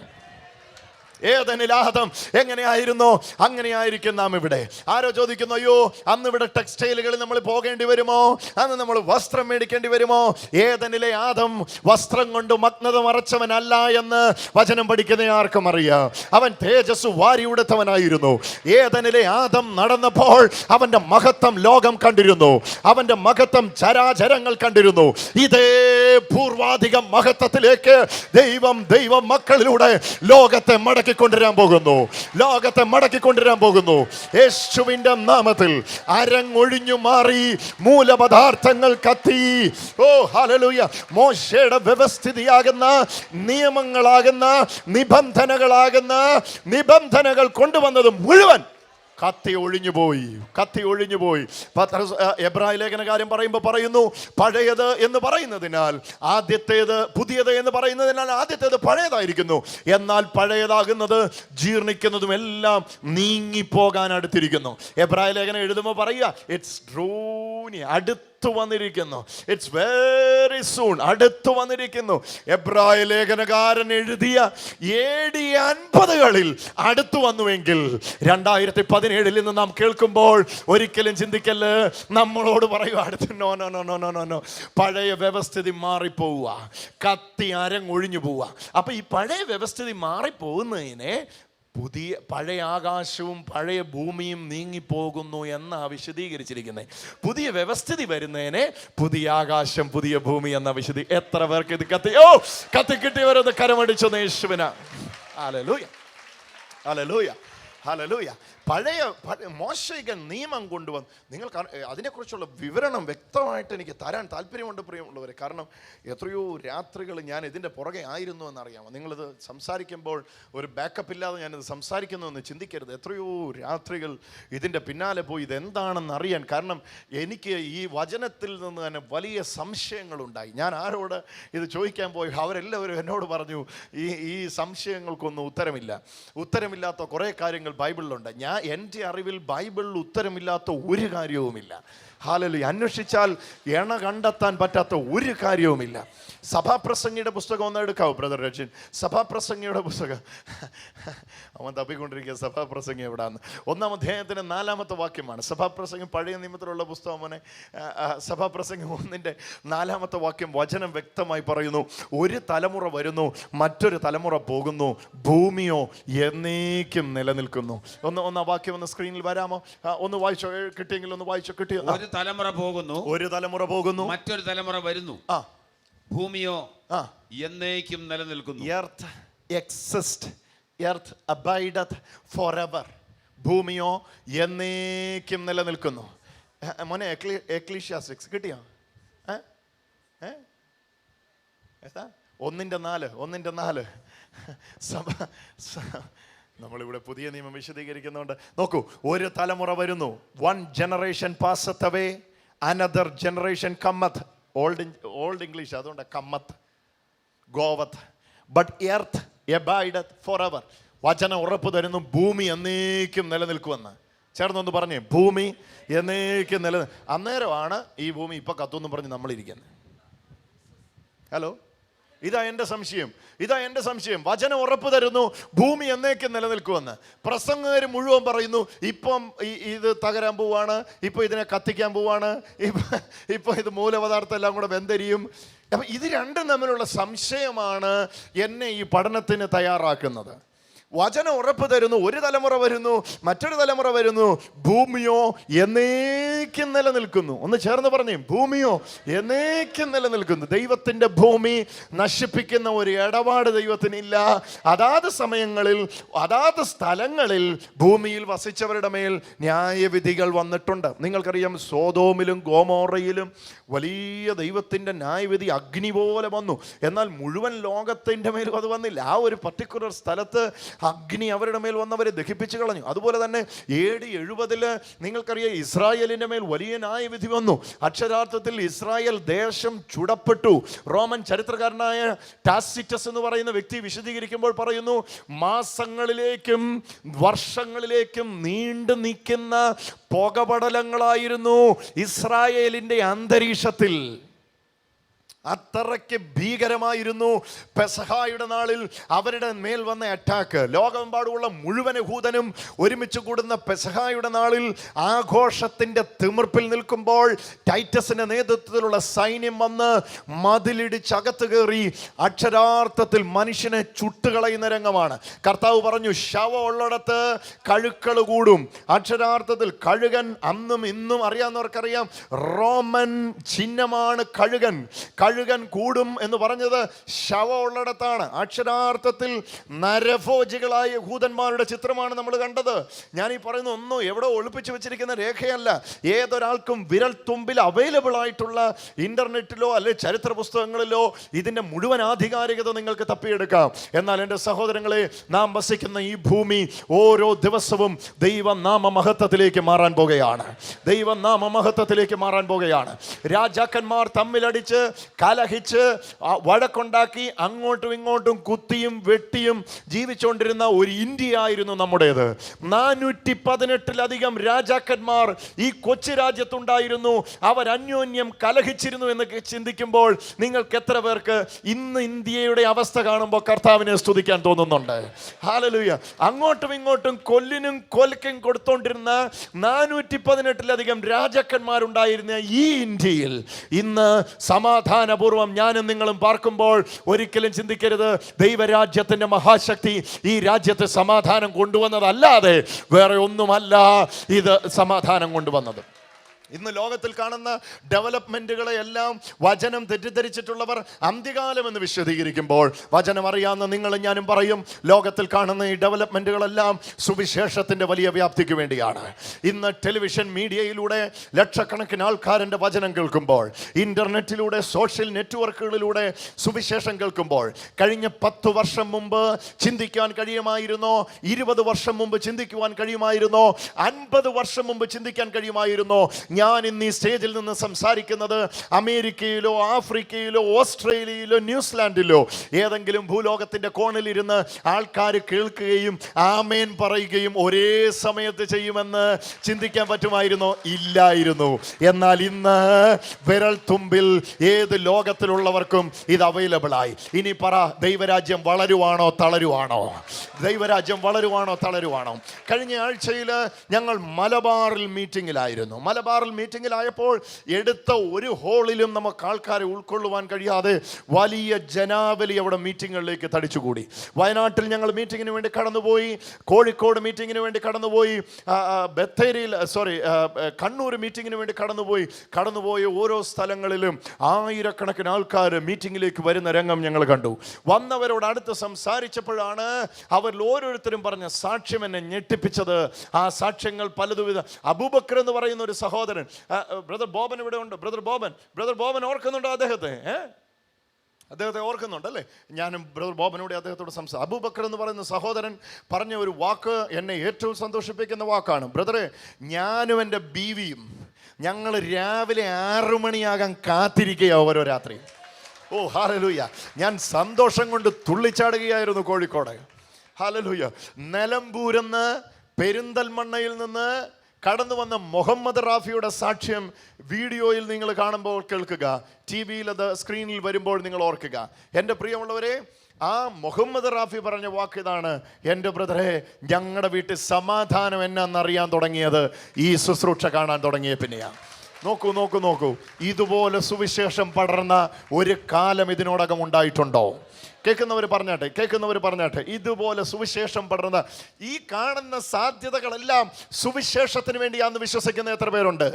ഏതനിലാഹതം? എങ്ങനെയായിരുന്നു? അങ്ങനെയായിരിക്കും നാം ഇവിടെ. ആരോ ചോദിക്കുന്നു അയ്യോ അന്ന് ഇവിടെ ടെക്സ്റ്റൈലുകളിൽ നമ്മൾ പോകേണ്ടി വരുമോ? അന്ന് നമ്മൾ വസ്ത്രം മേടിക്കേണ്ടി വരുമോ? ഏതനിലെ ആദം വസ്ത്രം കൊണ്ട് മഗ്നത മറച്ചവനല്ല എന്ന് വചനം പഠിക്കുന്ന ആർക്കും അറിയാം. അവൻ തേജസ് വാരിയുടുത്തവനായിരുന്നു. ഏതനിലെ ആദം നടന്നപ്പോൾ അവന്റെ മഹത്വം ലോകം കണ്ടിരുന്നു. അവന്റെ മഹത്വം ചരാചരങ്ങൾ കണ്ടിരുന്നു. ഇതേ പൂർവാധികം മഹത്വത്തിലേക്ക് ദൈവം ദൈവം മക്കളിലൂടെ ലോകത്തെ മടക്കിക്കൊണ്ടുവരാൻ പോകുന്നു. ലോകത്തെ മടക്കിക്കൊണ്ടുവരാൻ പോകുന്നു. യേശുവിന്റെ നാമത്തിൽ അരങ്ങൊഴിഞ്ഞു മാറി മൂലപദാർത്ഥങ്ങൾ കത്തി. ഓ ഹലലൂയ മോശയുടെ വ്യവസ്ഥിതിയാകുന്ന നിയമങ്ങളാകുന്ന നിബന്ധനകളാകുന്ന നിബന്ധനകൾ കൊണ്ടുവന്നത് മുഴുവൻ കത്തി ഒഴിഞ്ഞു പോയി കത്തി ഒഴിഞ്ഞു പോയി. പത്രസ്- ആ, എബ്രായ ലേഖന കാര്യം പറയുമ്പോൾ പറയുന്നു പഴയത് എന്ന് പറയുന്നതിനാൽ ആദ്യത്തേത് പുതിയത് എന്ന് പറയുന്നതിനാൽ ആദ്യത്തേത് പഴയതായിരിക്കുന്നു. എന്നാൽ പഴയതാകുന്നത് ജീർണിക്കുന്നതും എല്ലാം നീങ്ങിപ്പോകാൻ അടുത്തിരിക്കുന്നു. എബ്രായ ലേഖനം എഴുതുമ്പോൾ പറയുക ഇറ്റ്സ് ഡ്രൂനി അടുത്തു വന്നിരിക്കുന്നു. ഇറ്റ്സ് വെരി സൂൺ അടുത്തു വന്നിരിക്കുന്നു. എബ്രായ ലേഖനകാരൻ എഴുതിയ ഡി അൻപതുകളിൽ അടുത്തു വന്നുവെങ്കിൽ രണ്ടായിരത്തി പതിനേഴിൽ നിന്ന് നാം കേൾക്കുമ്പോൾ ഒരിക്കലും ചിന്തിക്കല്ല്? നമ്മളോട് പറയുക അടുത്ത് no no no no no no no പഴയ വ്യവസ്ഥിതി മാറിപ്പോവുക. കത്തി അരങ്ങൊഴിഞ്ഞു പോവുക. അപ്പൊ ഈ പഴയ വ്യവസ്ഥിതി മാറിപ്പോകുന്നതിനെ പുതിയ പഴയ ആകാശവും പഴയ ഭൂമിയും നീങ്ങിപ്പോകുന്നു എന്നാണ് വിശദീകരിച്ചിരിക്കുന്നത് പുതിയ വ്യവസ്ഥിതി വരുന്നതിനെ പുതിയ ആകാശം പുതിയ ഭൂമി എന്ന വിശദീ എത്ര പേർക്ക് ഇത് കത്തി ഓ കത്തി കിട്ടിയവരത് കരമടിച്ചു യേശുവിന. ഹലലൂയ ഹലലൂയ ഹല്ലേലൂയ. പഴയ മോശിക നിയമം കൊണ്ടുവന്ന് നിങ്ങൾ അതിനെക്കുറിച്ചുള്ള വിവരണം വ്യക്തമായിട്ട് എനിക്ക് തരാൻ താല്പര്യമുണ്ട് പ്രിയമുള്ളവരെ. കാരണം എത്രയോ രാത്രികൾ ഞാൻ ഇതിന്റെ പുറകെ ആയിരുന്നു എന്നറിയാമോ? നിങ്ങളിത് സംസാരിക്കുമ്പോൾ ഒരു ബാക്കപ്പ് ഇല്ലാതെ ഞാനിത് സംസാരിക്കുന്നുവെന്ന് ചിന്തിക്കരുത്. എത്രയോ രാത്രികൾ ഇതിന്റെ പിന്നാലെ പോയി ഇതെന്താണെന്ന് അറിയാൻ കാരണം എനിക്ക് ഈ വചനത്തിൽ നിന്ന് തന്നെ വലിയ സംശയങ്ങളുണ്ടായി. ഞാൻ ആരോട് ഇത് ചോദിക്കാൻ പോയി അവരെല്ലാവരും എന്നോട് പറഞ്ഞു ഈ ഈ സംശയങ്ങൾക്കൊന്നും ഉത്തരമില്ല. ഉത്തരമില്ലാത്ത കുറേ കാര്യങ്ങൾ ബൈബിളിലുണ്ട്. ഞാൻ എന്റെ അറിവിൽ ബൈബിളിൽ ഉത്തരമില്ലാത്ത ഒരു കാര്യവുമില്ല. ഹാലലി അന്വേഷിച്ചാൽ എണ കണ്ടെത്താൻ പറ്റാത്ത ഒരു കാര്യവുമില്ല. സഭാപ്രസംഗിയുടെ പുസ്തകം ഒന്ന് എടുക്കാവോ ബ്രദർ രക്ഷിൻ സഭാപ്രസംഗിയുടെ പുസ്തകം. അവൻ തപ്പിക്കൊണ്ടിരിക്കുക. സഭാപ്രസംഗി എവിടാന്ന്. ഒന്നാം അധ്യായത്തിന് നാലാമത്തെ വാക്യമാണ്. സഭാപ്രസംഗം പഴയ നിയമത്തിലുള്ള പുസ്തകം അവനെ സഭാപ്രസംഗം ഒന്നിന്റെ നാലാമത്തെ വാക്യം വചനം വ്യക്തമായി പറയുന്നു. ഒരു തലമുറ വരുന്നു മറ്റൊരു തലമുറ പോകുന്നു. ഭൂമിയോ എന്നേക്കും നിലനിൽക്കുന്നു. ഒന്ന് ഒന്ന് വാക്യം ഒന്ന് സ്ക്രീനിൽ വരാമോ? ഒന്ന് വായിച്ചോ. കിട്ടിയെങ്കിൽ ഒന്ന് വായിച്ചോ. കിട്ടിയോ? ആ, ഒരു തലമുറ പോകുന്നു. ഒരു തലമുറ പോകുന്നു. മറ്റൊരു തലമുറ വരുന്നു. ആ. ഭൂമിയോ ആ. എന്നേക്കും നിലനിൽക്കുന്നു. Earth exist earth abideth for ever ഭൂമിയോ എന്നേക്കും നിലനിൽക്കുന്നു. മോനെ മോനെ എക്ലീഷ്യാസ്റ്റിക്സ് കിട്ടിയോ? ഏതാ? ഒന്നിന്റെ നാല് ഒന്നിന്റെ നാല്. സഭ നമ്മളിവിടെ പുതിയ നിയമം വിശദീകരിക്കുന്നുണ്ട് നോക്കൂ ഒരു തലമുറ വരുന്നു. One generation passeth away another generation cometh old old English അതുകൊണ്ട് cometh goeth but earth abideth for ever വചനം ഉറപ്പ് തരുന്നു ഭൂമി എന്നേക്കും നിലനിൽക്കുമെന്ന്. ചേർന്നൊന്ന് പറഞ്ഞേ ഭൂമി എന്നേക്കും നില അന്നേരമാണ് ഈ ഭൂമി ഇപ്പം കത്തുമെന്ന് പറഞ്ഞ് നമ്മളിരിക്കുന്നത്. ഹലോ ഇതാ എന്റെ സംശയം. ഇതാ എന്റെ സംശയം. വചനം ഉറപ്പ് തരുന്നു. ഭൂമി എന്നേക്കും നിലനിൽക്കുമെന്ന്. പ്രസംഗകർ മുഴുവൻ പറയുന്നു ഇപ്പം ഇത് തകരാൻ പോവാണ്. ഇപ്പം ഇതിനെ കത്തിക്കാൻ പോവാണ്. ഇപ്പം ഇപ്പം ഇത് മൂലപദാർത്ഥം എല്ലാം കൂടെ വെന്തരിയും. അപ്പം ഇത് രണ്ടും തമ്മിലുള്ള സംശയമാണ് എന്നെ ഈ പഠനത്തിന് തയ്യാറാക്കുന്നത്. വചനം ഉറപ്പ് തരുന്നു ഒരു തലമുറ വരുന്നു മറ്റൊരു തലമുറ വരുന്നു ഭൂമിയോ എന്നേക്കും നിലനിൽക്കുന്നു. ഒന്ന് ചേർന്ന് പറഞ്ഞു ഭൂമിയോ എന്നേക്കും നിലനിൽക്കുന്നു. ദൈവത്തിന്റെ ഭൂമി നശിപ്പിക്കുന്ന ഒരു ഇടപാട് ദൈവത്തിനില്ല. അതാത് സമയങ്ങളിൽ അതാത് സ്ഥലങ്ങളിൽ ഭൂമിയിൽ വസിച്ചവരുടെ മേൽ ന്യായവിധികൾ വന്നിട്ടുണ്ട്. നിങ്ങൾക്കറിയാം സോതോമിലും ഗോമോറയിലും വലിയ ദൈവത്തിന്റെ ന്യായവിധി അഗ്നി പോലെ വന്നു. എന്നാൽ മുഴുവൻ ലോകത്തിന്റെ മേലും അത് വന്നില്ല. ആ ഒരു പർട്ടിക്കുലർ സ്ഥലത്ത് അഗ്നി അവരുടെ മേൽ വന്നവരെ ദഹിപ്പിച്ചു കളഞ്ഞു. അതുപോലെ തന്നെ ഏഴ് എഴുപതിൽ നിങ്ങൾക്കറിയാം ഇസ്രായേലിന്റെ മേൽ വലിയ ന്യായവിധി വന്നു. അക്ഷരാർത്ഥത്തിൽ ഇസ്രായേൽ ദേശം ചുടപ്പെട്ടു. റോമൻ ചരിത്രകാരനായ ടാസിറ്റസ് എന്ന് പറയുന്ന വ്യക്തി വിശദീകരിക്കുമ്പോൾ പറയുന്നു മാസങ്ങളിലേക്കും വർഷങ്ങളിലേക്കും നീണ്ടു നിൽക്കുന്ന പുകപടലങ്ങളായിരുന്നു ഇസ്രായേലിന്റെ അന്തരീക്ഷത്തിൽ. അത്രയ്ക്ക് ഭീകരമായിരുന്നു. പെസഹായുടെ നാളിൽ അവരുടെ മേൽ വന്ന അറ്റാക്ക് ലോകമെമ്പാടുമുള്ള മുഴുവൻ യഹൂദനും ഒരുമിച്ച് കൂടുന്ന പെസഹായുടെ നാളിൽ ആഘോഷത്തിന്റെ തിമിർപ്പിൽ നിൽക്കുമ്പോൾ ടൈറ്റസിന്റെ നേതൃത്വത്തിലുള്ള സൈന്യം വന്ന് മതിലിടിച്ചകത്ത് കയറി അക്ഷരാർത്ഥത്തിൽ മനുഷ്യനെ ചുട്ടുകളയുന്ന രംഗമാണ്. കർത്താവ് പറഞ്ഞു ശവം ഉള്ളിടത്ത് കഴുക്കൾ കൂടും. അക്ഷരാർത്ഥത്തിൽ കഴുകൻ അന്നും ഇന്നും അറിയാവുന്നവർക്കറിയാം റോമൻ ചിഹ്നമാണ് കഴുകൻ കഴുകൻ കൂടും എന്ന് പറഞ്ഞത് ശവമുള്ളിടത്താണ് അക്ഷരാർത്ഥത്തിൽ നരഭോജികളായ യഹൂദന്മാരുടെ ചിത്രമാണ് നമ്മൾ കണ്ടത്. ഞാൻ ഈ പറയുന്ന ഒന്നും എവിടെ ഒളിപ്പിച്ചു വെച്ചിരിക്കുന്ന രേഖയല്ല. ഏതൊരാൾക്കും വിരൽ തുമ്പിൽ അവൈലബിൾ ആയിട്ടുള്ള ഇന്റർനെറ്റിലോ അല്ലെ ചരിത്ര പുസ്തകങ്ങളിലോ ഇതിന്റെ മുഴുവൻ ആധികാരികത നിങ്ങൾക്ക് തപ്പിയെടുക്കാം. എന്നാൽ എന്റെ സഹോദരങ്ങളെ നാം വസിക്കുന്ന ഈ ഭൂമി ഓരോ ദിവസവും ദൈവനാമ മഹത്വത്തിലേക്ക് മാറാൻ പോകുകയാണ് ദൈവനാമ മഹത്വത്തിലേക്ക് മാറാൻ പോകുകയാണ് രാജാക്കന്മാർ തമ്മിലടിച്ച് കലഹിച്ച് വഴക്കുണ്ടാക്കി അങ്ങോട്ടും ഇങ്ങോട്ടും കുത്തിയും വെട്ടിയും ജീവിച്ചുകൊണ്ടിരുന്ന ഒരു ഇന്ത്യ ആയിരുന്നു നമ്മുടേത്. നാനൂറ്റി പതിനെട്ടിലധികം രാജാക്കന്മാർ ഈ കൊച്ചു രാജ്യത്തുണ്ടായിരുന്നു. അവർ അന്യോന്യം കലഹിച്ചിരുന്നു എന്ന് ചിന്തിക്കുമ്പോൾ നിങ്ങൾക്ക് എത്ര പേർക്ക് ഇന്ന് ഇന്ത്യയുടെ അവസ്ഥ കാണുമ്പോൾ കർത്താവിനെ സ്തുതിക്കാൻ തോന്നുന്നുണ്ട്. ഹാലലൂയ അങ്ങോട്ടും ഇങ്ങോട്ടും കൊല്ലിനും കൊലക്കും കൊടുത്തോണ്ടിരുന്ന നാനൂറ്റി പതിനെട്ടിലധികം രാജാക്കന്മാരുണ്ടായിരുന്ന ഈ ഇന്ത്യയിൽ ഇന്ന് സമാധാനപൂർവം ഞാനും നിങ്ങളും പാർക്കുമ്പോൾ ഒരിക്കലും ചിന്തിക്കരുത്. ദൈവരാജ്യത്തിന്റെ മഹാശക്തി ഈ രാജ്യത്ത് സമാധാനം കൊണ്ടുവന്നതല്ലാതെ വേറെ ഒന്നുമല്ല ഇത് സമാധാനം കൊണ്ടുവന്നത്. ഇന്ന് ലോകത്തിൽ കാണുന്ന ഡെവലപ്മെന്റുകളെ എല്ലാം വചനം തെറ്റിദ്ധരിച്ചിട്ടുള്ളവർ അന്ത്യകാലം എന്ന് വിശദീകരിക്കുമ്പോൾ വചനം അറിയാവുന്ന നിങ്ങളും ഞാനും പറയും ലോകത്തിൽ കാണുന്ന ഈ ഡെവലപ്മെന്റുകളെല്ലാം സുവിശേഷത്തിന്റെ വലിയ വ്യാപ്തിക്ക് വേണ്ടിയാണ്. ഇന്ന് ടെലിവിഷൻ മീഡിയയിലൂടെ ലക്ഷക്കണക്കിന് ആൾക്കാരന്റെ വചനം കേൾക്കുമ്പോൾ ഇന്റർനെറ്റിലൂടെ സോഷ്യൽ നെറ്റ്വർക്കുകളിലൂടെ സുവിശേഷം കേൾക്കുമ്പോൾ കഴിഞ്ഞ പത്ത് വർഷം മുമ്പ് ചിന്തിക്കാൻ കഴിയുമായിരുന്നോ? ഇരുപത് വർഷം മുമ്പ് ചിന്തിക്കുവാൻ കഴിയുമായിരുന്നോ? അൻപത് വർഷം മുമ്പ് ചിന്തിക്കാൻ കഴിയുമായിരുന്നോ? ഞാൻ ഇന്ന് ഈ സ്റ്റേജിൽ നിന്ന് സംസാരിക്കുന്നത് അമേരിക്കയിലോ ആഫ്രിക്കയിലോ ഓസ്ട്രേലിയയിലോ ന്യൂസിലാൻഡിലോ ഏതെങ്കിലും ഭൂലോകത്തിന്റെ കോണിലിരുന്ന് ആൾക്കാർ കേൾക്കുകയും ആമേൻ പറയുകയും ഒരേ സമയത്ത് ചെയ്യുമെന്ന് ചിന്തിക്കാൻ പറ്റുമായിരുന്നോ? ഇല്ലായിരുന്നു. എന്നാൽ ഇന്ന് വിരൽ തുമ്പിൽ ഏത് ലോകത്തിലുള്ളവർക്കും ഇത് അവൈലബിളായി ഇനി പറ ദൈവരാജ്യം വളരുവാണോ തളരുവാണോ? ദൈവരാജ്യം വളരുവാണോ തളരുവാണോ? കഴിഞ്ഞ ആഴ്ചയിൽ ഞങ്ങൾ മലബാറിൽ മീറ്റിംഗിലായിരുന്നു മലബാറിൽ മീറ്റിംഗിലായപ്പോൾ എടുത്ത ഒരു ഹോളിലും നമുക്ക് ആൾക്കാരെ ഉൾക്കൊള്ളുവാൻ കഴിയാതെ വലിയ ജനാവലി അവിടെ മീറ്റിങ്ങുകളിലേക്ക് തടിച്ചുകൂടി. വയനാട്ടിൽ ഞങ്ങൾ മീറ്റിങ്ങിന് വേണ്ടി കടന്നുപോയി കോഴിക്കോട് മീറ്റിങ്ങിന് വേണ്ടി കടന്നുപോയി ബത്തേരിയിൽ സോറി കണ്ണൂർ മീറ്റിങ്ങിന് വേണ്ടി കടന്നുപോയി. കടന്നുപോയ ഓരോ സ്ഥലങ്ങളിലും ആയിരക്കണക്കിന് ആൾക്കാർ മീറ്റിങ്ങിലേക്ക് വരുന്ന രംഗം ഞങ്ങൾ കണ്ടു. വന്നവരോട് അടുത്ത് സംസാരിച്ചപ്പോഴാണ് അവരിൽ ഓരോരുത്തരും പറഞ്ഞ സാക്ഷ്യം എന്നെ ഞെട്ടിപ്പിച്ചത്. ആ സാക്ഷ്യങ്ങൾ പലതുവിധ അബൂബക്കർ എന്ന് പറയുന്ന ഒരു സഹോദരൻ ബ്രദർ ബോബൻ ഇവിടെ ഉണ്ട്. ബ്രദർ ബോബൻ. ബ്രദർ ബോബൻ ഓർക്കുന്നുണ്ടോ അദ്ദേഹത്തെ? ഏ? അദ്ദേഹത്തെ ഓർക്കുന്നുണ്ട് അല്ലേ ഞാനും ബ്രദർ ബോബനോട് അദ്ദേഹത്തോട് സംസാരിച്ചു അബൂബക്കർ എന്ന് പറയുന്ന സഹോദരൻ പറഞ്ഞ ഒരു വാക്ക് എന്നെ ഏറ്റവും സന്തോഷിപ്പിക്കുന്ന വാക്കാണ്. ബ്രദറെ ഞാനും എന്റെ ബീവിയും ഞങ്ങൾ രാവിലെ ആറു മണിയാകാൻ കാത്തിരിക്കുക ഓരോ രാത്രി ഓ ഹാലലൂയ ഞാൻ സന്തോഷം കൊണ്ട് തുള്ളിച്ചാടുകയായിരുന്നു കോഴിക്കോട്. ഹാലലൂയ നിലമ്പൂരെന്ന് പെരിന്തൽമണ്ണയിൽ നിന്ന് കടന്നു വന്ന മുഹമ്മദ് റാഫിയുടെ സാക്ഷ്യം വീഡിയോയിൽ നിങ്ങൾ കാണുമ്പോൾ കേൾക്കുക. ടി വിയിൽ അത് സ്ക്രീനിൽ വരുമ്പോൾ നിങ്ങൾ ഓർക്കുക. എന്റെ പ്രിയമുള്ളവരെ ആ മുഹമ്മദ് റാഫി പറഞ്ഞ വാക്ക് ഇതാണ്. എന്റെ ബ്രദറെ ഞങ്ങളുടെ വീട്ടിൽ സമാധാനം എന്നാന്നറിയാൻ തുടങ്ങിയത് ഈ ശുശ്രൂഷ കാണാൻ തുടങ്ങിയ പിന്നെയാണ് നോക്കൂ നോക്കൂ നോക്കൂ. ഇതുപോലെ സുവിശേഷം പടർന്ന ഒരു കാലം ഇതിനോടകം ഉണ്ടായിട്ടുണ്ടോ? കേൾക്കുന്നവർ പറഞ്ഞാട്ടെ കേൾക്കുന്നവർ പറഞ്ഞാട്ടെ ഇതുപോലെ സുവിശേഷം പടർന്ന ഈ കാണുന്ന സാധ്യതകളെല്ലാം സുവിശേഷത്തിന് വേണ്ടിയാന്ന് വിശ്വസിക്കുന്ന എത്ര പേരുണ്ട്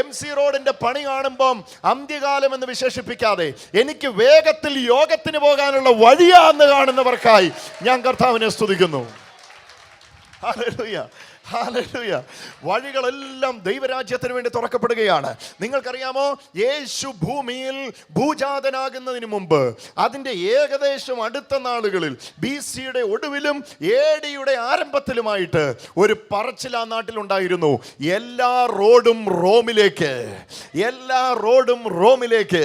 എം സി റോഡിന്റെ പണി കാണുമ്പം അന്ത്യകാലം എന്ന് വിശേഷിപ്പിക്കാതെ എനിക്ക് വേഗത്തിൽ യോഗത്തിന് പോകാനുള്ള വഴിയാന്ന് കാണുന്നവർക്കായി ഞാൻ കർത്താവിനെ സ്തുതിക്കുന്നു ഹല്ലേലൂയ. ഹല്ലേലൂയ. വഴികളെല്ലാം ദൈവരാജ്യത്തിന് വേണ്ടി തുറക്കപ്പെടുകയാണ്. നിങ്ങൾക്കറിയാമോ? യേശു ഭൂമിയിൽ ഭൂജാതനാകുന്നതിന് മുമ്പ് അതിന്റെ ഏകദേശം അടുത്ത നാളുകളിൽ ബി സിയുടെ ഒടുവിലും എ ഡിയുടെ ആരംഭത്തിലുമായിട്ട് ഒരു പറച്ചിൽ ആ നാട്ടിലുണ്ടായിരുന്നു എല്ലാ റോഡും റോമിലേക്ക് എല്ലാ റോഡും റോമിലേക്ക്.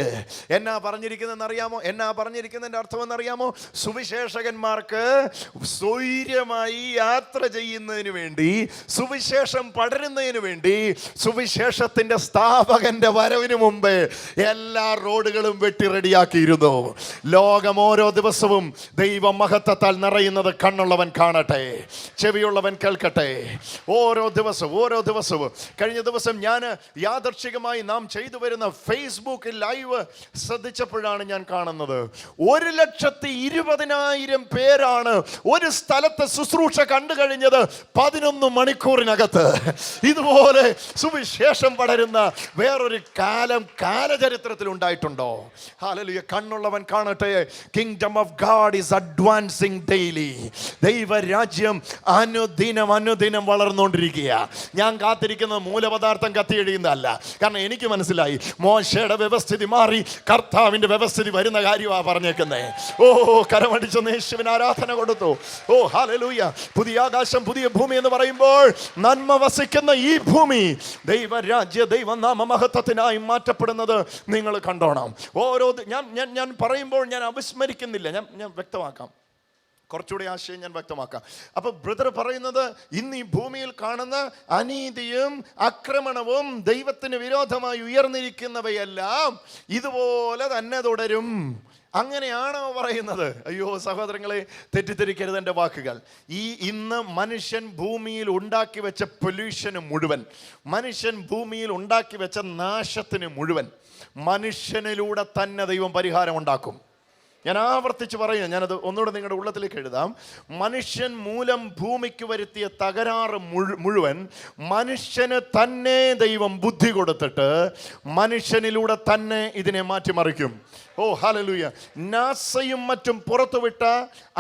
എന്നാ പറഞ്ഞിരിക്കുന്നതെന്ന് അറിയാമോ എന്നാ പറഞ്ഞിരിക്കുന്നതിന്റെ അർത്ഥം എന്നറിയാമോ സുവിശേഷകന്മാർക്ക് സ്വൈര്യമായി യാത്ര ചെയ്യുന്നതിന് വേണ്ടി സുവിശേഷം പടരുന്നതിന് വേണ്ടി സുവിശേഷത്തിന്റെ സ്ഥാപകന്റെ വരവിന് മുമ്പ് എല്ലാ റോഡുകളും വെട്ടി റെഡിയാക്കിയിരുന്നു. ലോകം ഓരോ ദിവസവും ദൈവ മഹത്വത്താൽ നിറയുന്നത് കണ്ണുള്ളവൻ കാണട്ടെ ചെവിയുള്ളവൻ കേൾക്കട്ടെ. ഓരോ ദിവസവും ഓരോ ദിവസവും. കഴിഞ്ഞ ദിവസം ഞാൻ യാദർശികമായി നാം ചെയ്തു വരുന്ന ഫേസ്ബുക്ക് ലൈവ് ശ്രദ്ധിച്ചപ്പോഴാണ് ഞാൻ കാണുന്നത്. ഒരു ലക്ഷത്തി ഇരുപതിനായിരം പേരാണ് ഒരു സ്ഥലത്ത് ശുശ്രൂഷ കണ്ടു കഴിഞ്ഞത് പതിനൊന്ന് മണിക്കൂറിനകത്ത് ഇതുപോലെ സുവിശേഷം പടരുന്ന വേറൊരു കാലം കാലചരിത്രത്തിൽ ഉണ്ടായിട്ടുണ്ടോ? ഹാലലുയ കണ്ണുള്ളവൻ കാണട്ടെ. Kingdom of God is advancing daily ദൈവരാജ്യം അനുദിനം അനുദിനം വളർന്നുകൊണ്ടിരിക്കുക ഞാൻ കാത്തിരിക്കുന്ന മൂലപദാർത്ഥം കത്തി എഴുതുന്നതല്ല. കാരണം എനിക്ക് മനസ്സിലായി മോശയുടെ വ്യവസ്ഥിതി മാറി കർത്താവിന്റെ വ്യവസ്ഥിതി വരുന്ന കാര്യമാണ് പറഞ്ഞേക്കുന്നത് ഓ കരമടിച്ചൊന്ന് യേശുവിന് ആരാധന കൊടുത്തു. ഓ ഹാലലൂയ പുതിയ ആകാശം പുതിയ ഭൂമി എന്ന് പറയുമ്പോൾ നന്മ വസിക്കുന്ന ഈ ഭൂമി ദൈവരാജ്യ ദൈവനാമ മഹത്വത്തിനായി മാറ്റപ്പെടുന്നത് നിങ്ങൾ കണ്ടോണം. ഓരോ ഞാൻ ഞാൻ ഞാൻ പറയുമ്പോൾ ഞാൻ അവിസ്മരിക്കുന്നില്ല. ഞാൻ ഞാൻ വ്യക്തമാക്കാം. കുറച്ചുകൂടി ആശയം ഞാൻ വ്യക്തമാക്കാം. അപ്പൊ ബ്രദർ പറയുന്നത് ഇന്ന് ഈ ഭൂമിയിൽ കാണുന്ന അനീതിയും ആക്രമണവും ദൈവത്തിന് വിരോധമായി ഉയർന്നിരിക്കുന്നവയെല്ലാം ഇതുപോലെ തന്നെ തുടരും. അങ്ങനെയാണോ പറയുന്നത്. അയ്യോ സഹോദരങ്ങളെ തെറ്റിദ്ധരിക്കരുത് എന്റെ വാക്കുകൾ. ഈ ഇന്ന് മനുഷ്യൻ ഭൂമിയിൽ ഉണ്ടാക്കി വെച്ച പൊല്യൂഷന് മുഴുവൻ മനുഷ്യൻ ഭൂമിയിൽ ഉണ്ടാക്കി വെച്ച നാശത്തിന് മുഴുവൻ മനുഷ്യനിലൂടെ തന്നെ ദൈവം പരിഹാരം ഉണ്ടാക്കും. ഞാൻ ആവർത്തിച്ച് പറയുക ഞാനത് ഒന്നുകൂടെ നിങ്ങളുടെ ഉള്ളത്തിലേക്ക് എഴുതാം. മനുഷ്യൻ മൂലം ഭൂമിക്ക് വരുത്തിയ തകരാറ് മുഴുവൻ മനുഷ്യന് തന്നെ ദൈവം ബുദ്ധി കൊടുത്തിട്ട് മനുഷ്യനിലൂടെ തന്നെ ഇതിനെ മാറ്റിമറിക്കും. ഓ ഹലലൂയ നാസയും മറ്റും പുറത്തുവിട്ട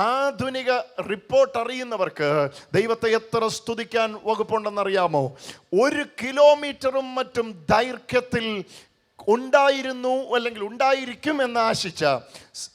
ആധുനിക റിപ്പോർട്ട് അറിയുന്നവർക്ക് ദൈവത്തെ എത്ര സ്തുതിക്കാൻ വകുപ്പുണ്ടെന്നറിയാമോ? ഒരു കിലോമീറ്ററും മറ്റും ദൈർഘ്യത്തിൽ ഉണ്ടായിരുന്നു അല്ലെങ്കിൽ ഉണ്ടായിരിക്കും എന്ന് ആശിച്ച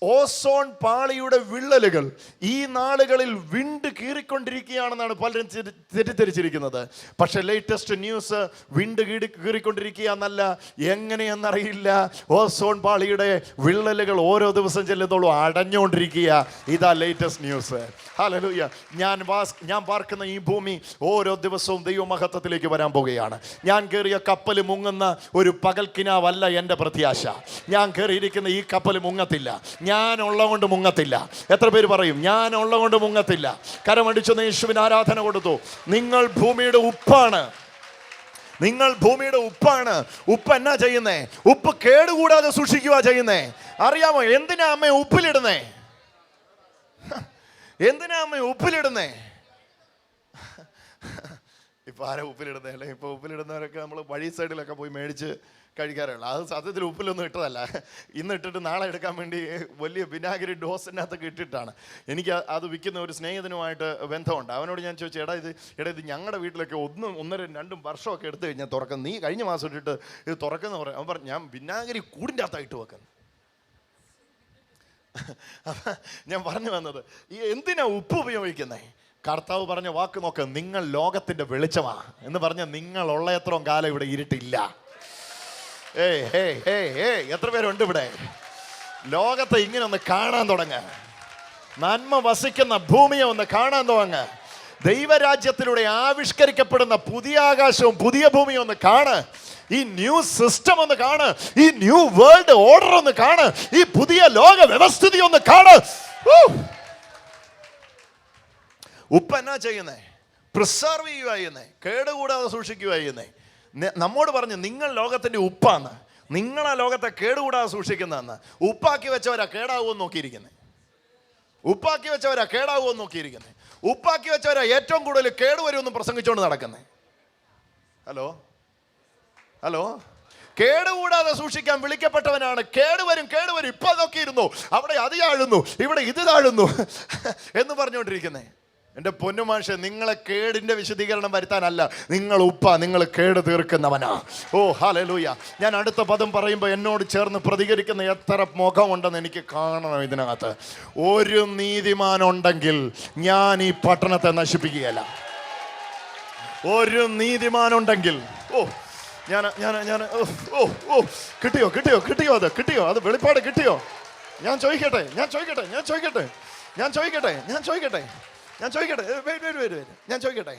ഓസോൺ പാളിയുടെ വിള്ളലുകൾ ഈ നാളുകളിൽ വിണ്ട് കീറിക്കൊണ്ടിരിക്കുകയാണെന്നാണ് പലരും തെറ്റിദ്ധരിച്ചിരിക്കുന്നത്. പക്ഷെ ലേറ്റസ്റ്റ് ന്യൂസ് വിണ്ട് കീറി കീറിക്കൊണ്ടിരിക്കുക എന്നല്ല എങ്ങനെയെന്നറിയില്ല. ഓസോൺ പാളിയുടെ വിള്ളലുകൾ ഓരോ ദിവസം ചെല്ലുന്നോളൂ അടഞ്ഞുകൊണ്ടിരിക്കുക. ഇതാ ലേറ്റസ്റ്റ് ന്യൂസ് ഹലോ ഞാൻ വാസ് ഞാൻ പാർക്കുന്ന ഈ ഭൂമി ഓരോ ദിവസവും ദൈവമഹത്വത്തിലേക്ക് വരാൻ പോവുകയാണ്. ഞാൻ കയറിയ കപ്പൽ മുങ്ങുന്ന ഒരു പകൽക്കിനാവല്ല എന്റെ പ്രത്യാശ. ഞാൻ കയറിയിരിക്കുന്ന ഈ കപ്പൽ മുങ്ങത്തില്ല. ഉള്ളതുകൊണ്ട് മുങ്ങത്തില്ല. എത്ര പേര് പറയും? ഞാൻ ഉള്ളതുകൊണ്ട് മുങ്ങത്തില്ല കരമടിച്ചു യേശുവിന് ആരാധന കൊടുത്തു. നിങ്ങൾ ഭൂമിയുടെ ഉപ്പാണ്. നിങ്ങൾ ഭൂമിയുടെ ഉപ്പാണ്. ഉപ്പ് എന്നാ ചെയ്യുന്നേ? ഉപ്പ് കേടുകൂടാതെ സൂക്ഷിക്കുക ചെയ്യുന്നേ. അറിയാമോ എന്തിനാ അമ്മ ഉപ്പിലിടുന്നേ? എന്തിനാ അമ്മ ഉപ്പിലിടുന്നേ? ഇപ്പൊ ആരെ ഉപ്പിലിടുന്നത് അല്ലേ ഇപ്പൊ ഉപ്പിലിടുന്നവരൊക്കെ നമ്മൾ വഴി സൈഡിലൊക്കെ പോയി മേടിച്ച് കഴിക്കാറുള്ളൂ അത് സത്യത്തിൽ ഉപ്പിലൊന്നും ഇട്ടതല്ല. ഇന്ന് ഇട്ടിട്ട് നാളെ എടുക്കാൻ വേണ്ടി വലിയ വിനാഗിരി ഡോസിനകത്തൊക്കെ ഇട്ടിട്ടാണ്. എനിക്ക് അത് വിൽക്കുന്ന ഒരു സ്നേഹിതനുമായിട്ട് ബന്ധമുണ്ട്. അവനോട് ഞാൻ ചോദിച്ചു എടാ ഇത് എടാ ഇത് ഞങ്ങളുടെ വീട്ടിലൊക്കെ ഒന്നും ഒന്നര രണ്ടും വർഷമൊക്കെ എടുത്തു കഴിഞ്ഞാൽ തുറക്കും നീ കഴിഞ്ഞ മാസം ഇട്ടിട്ട് ഇത് തുറക്കുന്ന പറയാം അവൻ പറഞ്ഞു ഞാൻ വിനാഗിരി കൂടിന്റെ അകത്തായിട്ട് വെക്കുന്നു. ഞാൻ പറഞ്ഞു വന്നത് ഈ എന്തിനാ ഉപ്പ് ഉപയോഗിക്കുന്നേ? കർത്താവ് പറഞ്ഞ വാക്ക് നോക്ക് നിങ്ങൾ ലോകത്തിന്റെ വെളിച്ചമാ. എന്ന് പറഞ്ഞ നിങ്ങൾ എത്രയും കാലം ഇവിടെ ഇരുട്ടില്ല. ഏയ് ഏയ് ഏയ് ഏയ് എത്ര പേരുണ്ട് ഇവിടെ? ലോകത്തെ ഇങ്ങനെ ഒന്ന് കാണാൻ തുടങ്ങ. നന്മ വസിക്കുന്ന ഭൂമിയെ ഒന്ന് കാണാൻ തുടങ്ങ. ദൈവരാജ്യത്തിലൂടെ ആവിഷ്കരിക്കപ്പെടുന്ന പുതിയ ആകാശവും പുതിയ ഭൂമിയും ഒന്ന് കാണ്. ഈ ന്യൂ സിസ്റ്റം ഒന്ന് കാണ്. ഈ ന്യൂ വേൾഡ് ഓർഡർ ഒന്ന് കാണ്. ഈ പുതിയ ലോക വ്യവസ്ഥിതി ഒന്ന് കാണ്. ഉപ്പ് എന്നാ ചെയ്യുന്നേ? പ്രിസർവ് ചെയ്യുക ചെയ്യുന്നേ. കേടുകൂടാതെ സൂക്ഷിക്കുക ചെയ്യുന്നേ. നമ്മോട് പറഞ്ഞു നിങ്ങൾ ലോകത്തിന്റെ ഉപ്പാന്ന്. നിങ്ങളാ ലോകത്തെ കേടുകൂടാതെ സൂക്ഷിക്കുന്നതെന്ന്. ഉപ്പാക്കി വെച്ചവരാ കേടാവുമെന്ന് നോക്കിയിരിക്കുന്നത് ഉപ്പാക്കി വെച്ചവരാ കേടാവുമെന്ന് നോക്കിയിരിക്കുന്നത് ഉപ്പാക്കി വെച്ചവരാ ഏറ്റവും കൂടുതൽ കേടുവരുമെന്ന് പ്രസംഗിച്ചുകൊണ്ട് നടക്കുന്നത് ഹലോ? ഹലോ? കേടുകൂടാതെ സൂക്ഷിക്കാൻ വിളിക്കപ്പെട്ടവനാണ്. കേടുവരും കേടുവരും ഇപ്പൊ നോക്കിയിരുന്നു. അവിടെ അത് താഴുന്നു ഇവിടെ ഇത് താഴുന്നു *laughs* എന്ന് പറഞ്ഞുകൊണ്ടിരിക്കുന്നേ. എന്റെ പൊന്നുമാഷെ നിങ്ങളെ കേടിന്റെ വിശദീകരണം വരുത്താനല്ല. നിങ്ങൾ ഉപ്പ നിങ്ങൾ കേട് തീർക്കുന്നവനാ. ഓ ഹാലലൂയ ഞാൻ അടുത്ത പദം പറയുമ്പോൾ എന്നോട് ചേർന്ന് പ്രതികരിക്കുന്ന എത്ര മുഖമുണ്ടെന്ന് എനിക്ക് കാണണം ഇതിനകത്ത്. ഒരു നീതിമാനുണ്ടെങ്കിൽ ഞാൻ ഈ പട്ടണത്തെ നശിപ്പിക്കുകയല്ല. ഒരു നീതിമാനുണ്ടെങ്കിൽ ഓ ഞാൻ ഞാൻ ഞാൻ ഓ ഓ കിട്ടിയോ കിട്ടിയോ കിട്ടിയോ അത് കിട്ടിയോ അത് വെളിപ്പാട് കിട്ടിയോ? ഞാൻ ചോദിക്കട്ടെ ഞാൻ ചോദിക്കട്ടെ ഞാൻ ചോദിക്കട്ടെ ഞാൻ ചോദിക്കട്ടെ ഞാൻ ചോദിക്കട്ടെ. ഞാൻ ചോദിക്കട്ടെ വരും വരും wait. ഞാൻ ചോദിക്കട്ടെ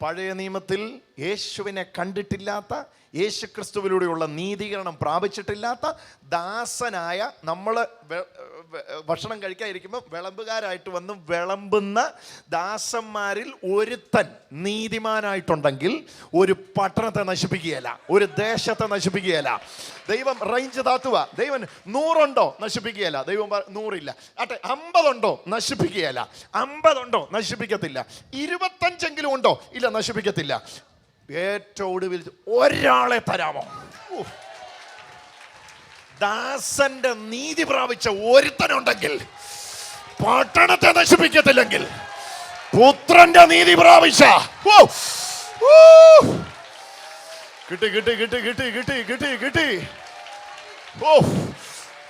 പഴയ നിയമത്തിൽ യേശുവിനെ കണ്ടിട്ടില്ലാത്ത യേശു ക്രിസ്തുവിലൂടെയുള്ള നീതീകരണം പ്രാപിച്ചിട്ടില്ലാത്ത ദാസനായ നമ്മൾ ഭക്ഷണം കഴിക്കാതിരിക്കുമ്പോൾ വിളമ്പുകാരായിട്ട് വന്ന് വിളമ്പുന്ന ദാസന്മാരിൽ ഒരുത്തൻ നീതിമാനായിട്ടുണ്ടെങ്കിൽ ഒരു പട്ടണത്തെ നശിപ്പിക്കുകയല്ല ഒരു ദേശത്തെ നശിപ്പിക്കുകയല്ല. ദൈവം റേഞ്ച് താത്തുക. ദൈവം നൂറുണ്ടോ? നശിപ്പിക്കുകയല്ല. ദൈവം നൂറില്ല. ആട്ടെ അമ്പതുണ്ടോ? നശിപ്പിക്കുകയല്ല. അമ്പതുണ്ടോ? നശിപ്പിക്കത്തില്ല. ഇരുപത്തഞ്ചെങ്കിലും ഉണ്ടോ? ഇല്ല നശിപ്പിക്കത്തില്ല. ഏറ്റവും ഒടുവിൽ ഒരാളെ തരാമോ. ദാസന്റെ നീതി പ്രാപിച്ച ഒരുത്തനുണ്ടെങ്കിൽ പട്ടണത്തെ നശിപ്പിക്കത്തില്ലെങ്കിൽ പുത്രന്റെ നീതി പ്രാപിച്ച കിട്ടി കിട്ടി കിട്ടി കിട്ടി കിട്ടി കിട്ടി കിട്ടി. ഓ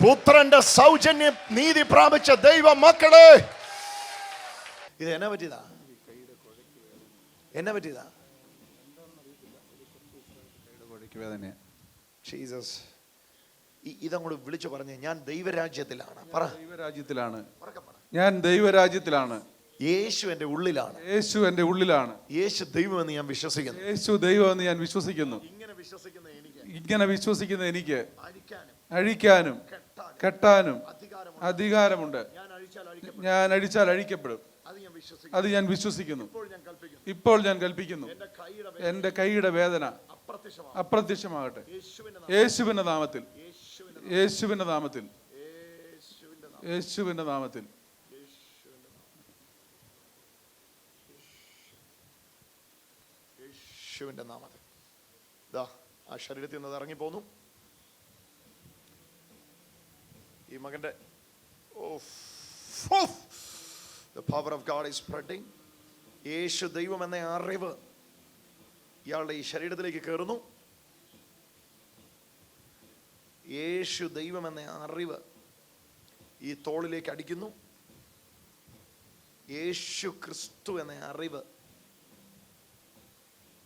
പുത്രന്റെ സൗജന്യ നീതി പ്രാപിച്ച ദൈവ മക്കളെ ഇത് എന്നെ പറ്റിയതാ? എന്നെ പറ്റിയതാ? ജീസസ് ഇതങ്ങോട്ട് വിളിച്ചു പറഞ്ഞു ഞാൻ ദൈവരാജ്യത്തിലാണ്. പറ. ദൈവരാജ്യത്തിലാണ്. ഞാൻ ദൈവരാജ്യത്തിലാണ്. യേശു എന്റെ ഉള്ളിലാണ്. യേശു എന്റെ ഉള്ളിലാണ്. യേശു ദൈവമെന്ന് ഞാൻ വിശ്വസിക്കുന്നു. യേശു ദൈവമെന്ന് ഞാൻ വിശ്വസിക്കുന്നു. ഇങ്ങനെ വിശ്വസിക്കുന്ന എനിക്ക്. ഇങ്ങനെ വിശ്വസിക്കുന്ന എനിക്ക്. അഴിക്കാനും കെട്ടാനും അധികാരമുണ്ട്. ഞാൻ അഴിച്ചാൽ അഴിക്കപ്പെടും. അത് ഞാൻ വിശ്വസിക്കുന്നു. ഇപ്പോൾ ഞാൻ കൽപ്പിക്കുന്നു. എന്റെ കൈയുടെ വേദന അപ്രത്യക്ഷമാകട്ടെ. യേശുവിന്റെ നാമത്തിൽ. യേശുവിന്റെ നാമത്തിൽ. യേശുവിന്റെ നാമത്തിൽ. യേശുവിന്റെ നാമത്തിൽ. ഇതാ ആ ശരീരത്തിൽ നിന്ന് ഇറങ്ങി പോന്നു ഈ മകന്റെ the power of God is spreading യേശു ദൈവം എന്ന അറിവ് ഇയാളുടെ ഈ ശരീരത്തിലേക്ക് കയറുന്നു യേശു ദൈവമെന്ന അറിവ് ഈ തോളിലേക്ക് അടിക്കുന്നു. യേശു ക്രിസ്തു എന്ന അറിവ്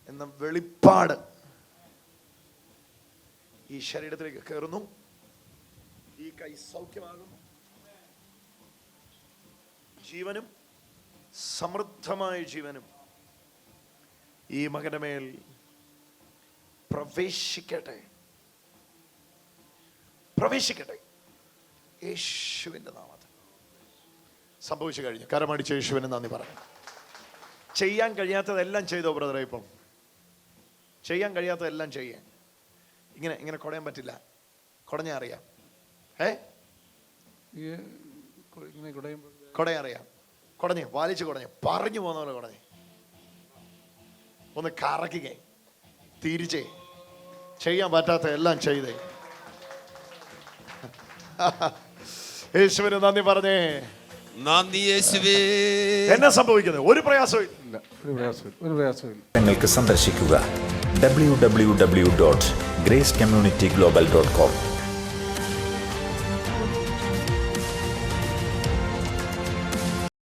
എന്ന വെളിപ്പാട് ഈ ശരീരത്തിലേക്ക് കയറുന്നു. ഈ കൈ സൗഖ്യമാകുന്നു ജീവനും സമൃദ്ധമായ ജീവനും ഈ മകന്റെ മേൽ പ്രവേശിക്കട്ടെ. പ്രവേശിക്കട്ടെ. യേശുവിന്റെ നാമത്തിൽ. സംഭവിച്ചു കഴിഞ്ഞു. കരമടിച്ച യേശുവിന് നന്ദി പറഞ്ഞു ചെയ്യാൻ കഴിയാത്തതെല്ലാം ചെയ്തോ ബ്രദറെ ഇപ്പം? ചെയ്യാൻ കഴിയാത്തതെല്ലാം ചെയ്യാൻ. ഇങ്ങനെ ഇങ്ങനെ കുടയാൻ പറ്റില്ല. കുടഞ്ഞ അറിയാം. ഏ കുടയാൻ അറിയാം. കുടഞ്ഞ് വാലിച്ച് കുടഞ്ഞ് പറഞ്ഞു പോകുന്ന പോലെ കുടഞ്ഞ്. ഒന്ന് കറക്കിക്കേ. തിരിച്ചേ. ചെയ്യാൻ പറ്റാത്ത എല്ലാം ചെയ്തേ. *laughs* യേശുവിന് നന്ദി പറഞ്ഞേ. നന്ദി യേശുവേ. എന്നെ സംഭവിക്കുന്നത്? ഒരു പ്രയാസവും ഇല്ല. ഒരു പ്രയാസവും ഒരു പ്രയാസമില്ല നിങ്ങൾക്ക് സന്ദർശിക്കുക. W W W dot grace community global dot com